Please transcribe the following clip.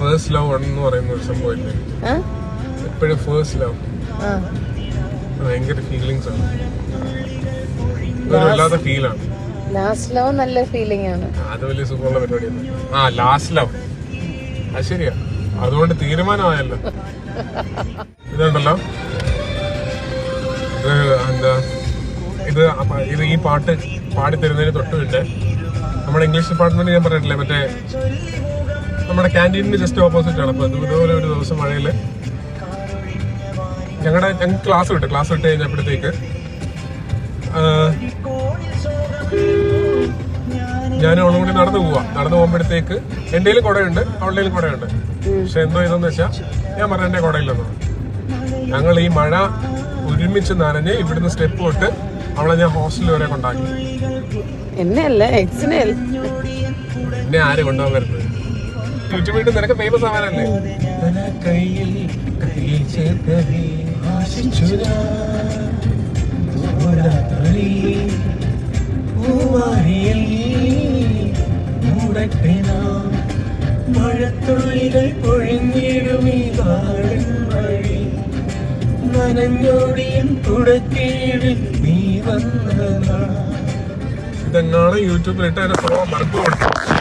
First love എന്ന് പറയുന്ന ഒരു സംഭവമില്ലേ? എപ്പോഴും ഫേസ്റ്റ് ലവ്. ഭയങ്കര ഫീലിങ്സ് ആണ്. വല്ലാത്ത ഫീലാണ് ലാസ്റ്റ് ലവ് നല്ല ഫീലിംഗ് ആണ്. അത് വലിയ സുഖമുള്ള പരിപാടിയാണ് ആ ലാസ്റ്റ് ലവ് അത് ശരിയാ. അതുകൊണ്ട് തീരുമാനമായല്ലോ. ഇതുണ്ടല്ലോ. ഇത് എന്താ? ഇത് ഇത് ഈ പാട്ട് പാടിത്തരുന്നതിന് തൊട്ട് തൊട്ടുമില്ല നമ്മുടെ ഇംഗ്ലീഷ് ഡിപ്പാർട്ട്മെന്റ് ഞാൻ പറഞ്ഞിട്ടില്ലേ? മറ്റേ നമ്മുടെ ക്യാന്റീനിന് ജസ്റ്റ് ഓപ്പോസിറ്റ് ആണ്. അപ്പോൾ ഇത് ഇതുപോലെ ഒരു ദിവസം മഴയിൽ ഞങ്ങളുടെ ഞങ്ങൾക്ക് ക്ലാസ് വിട്ടു ക്ലാസ് വിട്ട് കഴിഞ്ഞപ്പോഴത്തേക്ക് ഞാൻ അവളും കൂടി നടന്നു പോവാ. നടന്നു പോകുമ്പോഴത്തേക്ക് എന്റെ കുടയുണ്ട് അവളുടെ കുടയുണ്ട്. പക്ഷെ എന്തോ ഇതെന്ന് വെച്ചാൽ ഞാൻ പറഞ്ഞ എന്റെ കുടയില്ലെന്ന് ഞങ്ങൾ ഈ മഴ ഒരുമിച്ച് നനഞ്ഞ് ഇവിടുന്ന് സ്റ്റെപ്പ് തൊട്ട് അവളെ ഞാൻ ഹോസ്റ്റലിൽ വരെ കൊണ്ടാക്കി. എന്നെ ആരും കൊണ്ടുപോകാൻ യൂട്യൂബിൽ നിനക്ക് ഫേമസ് ആവാനല്ലേ? കയ്യിൽ കയ്യിൽ മഴത്തുള്ളികൾ പൊഴിഞ്ഞിടും ഈ നാടൻ വഴി. നനഞ്ഞോടിയും തുടക്കീഴിൽ നീ വന്ന ഇതെങ്ങാണ് യൂട്യൂബിലിട്ട് അതിന്റെ സ്വഭാവം മറന്നു കൊടുത്തു